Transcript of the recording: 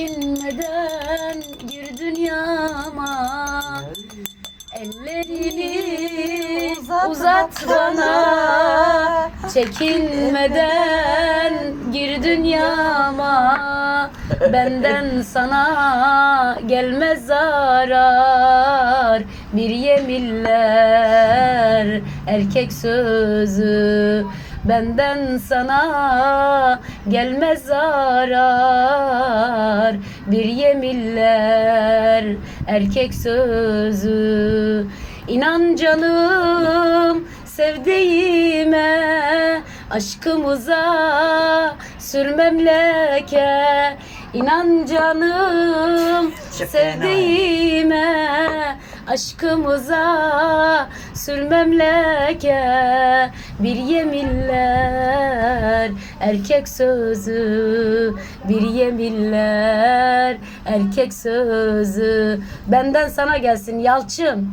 İnmeden gir dünyama Ellerini uzat bana. Çekinmeden gir dünyama Benden sana gelmez zarar. Bir yeminler erkek sözü Benden sana gelmez zarar Bir yeminler erkek sözü. İnan canım sevdiğime Aşkımıza sürmem leke. İnan canım sevdiğime Aşkımıza sürmem leke. Bir yeminler erkek sözü Bir yeminler. Erkek sözü Benden sana gelsin Yalçın